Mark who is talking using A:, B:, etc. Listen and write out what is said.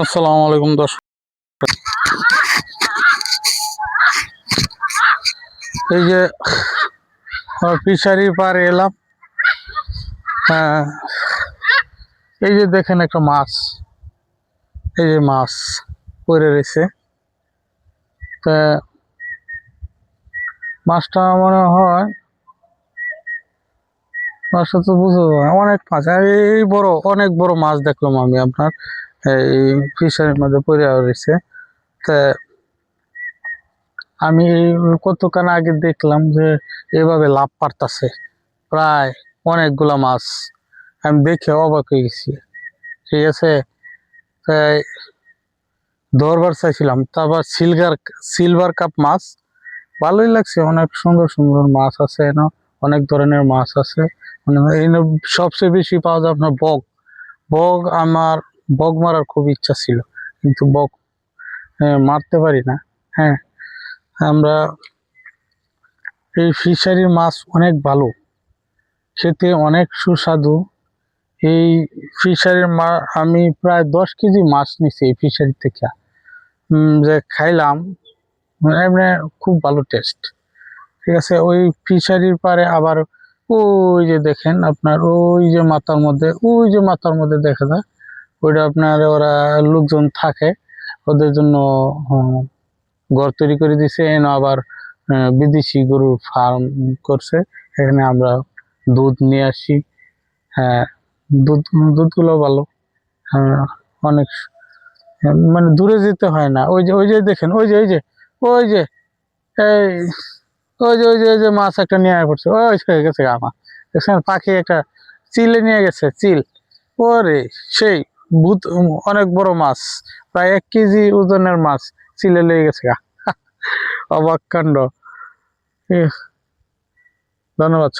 A: আসসালামু আলাইকুম দর্শক। এই যে ফিশারি পারে এলাম। হ্যাঁ এই যে দেখেন একটা মাছ। এই যে মাছ পড়ে রয়েছে। তা, মাছটা মনে হয়, মাছটা তো বুঝতে পারব অনেক মাছ, এই বড়, অনেক বড় মাছ দেখলাম আমি আপনার। এই ফিশারির মধ্যে পড়ে রয়েছে। তা আমি কতক্ষণ আগে দেখলাম যে এভাবে লাভ পারতাছে প্রায় অনেকগুলা মাছ। আমি দেখে অবাক হয়ে গেছি। ঠিক আছে? তাই ধরবার চাইছিলাম। তারপর সিলভার সিলভার কাপ মাছ। ভালোই লাগছে। অনেক সুন্দর সুন্দর মাছ আছে এনে অনেক ধরনের মাছ আছে। মানে সবচেয়ে বেশি পাওয়া যায় আপনার বগ বগ আমার বগ মারার খুব ইচ্ছা ছিল কিন্তু বক আহ, মারতে পারি না হ্যাঁ। আমরা এই ফিশারির মাছ অনেক ভালো খেতে অনেক সুস্বাদু। এই ফিশারির মা আমি প্রায় দশ কেজি মাছ নিছি এই ফিশারি থেকে। যে খাইলাম এমনি খুব ভালো টেস্ট ঠিক আছে ওই ফিশারির পারে আবার ওই যে দেখেন আপনার ওই যে মাথার মধ্যে ওই যে মাথার মধ্যে দেখা যায় ওইটা আপনার ওরা লোকজন থাকে ওদের জন্য ঘর তৈরি করে দিছে। এনে আবার বিদেশি গরুর ফার্ম করছে। এখানে আমরা দুধ নিয়ে আসি। হ্যাঁ দুধ দুধগুলো ভালো। হ্যাঁ, অনেক মানে দূরে যেতে হয় না। ওই যে ওই যে দেখেন ওই যে ওই যে ওই যে এই ওই যে ওই যে ওই যে মাছ একটা নিয়ে পড়ছে। ওই গেছে আমার দেখছেন পাখি একটা চিলে নিয়ে গেছে চিল। ওরে সেই। ভূত অনেক বড় মাছ। প্রায় এক কেজি ওজনের মাছ চিলে লেগে গেছে অবাক কাণ্ড। ধন্যবাদ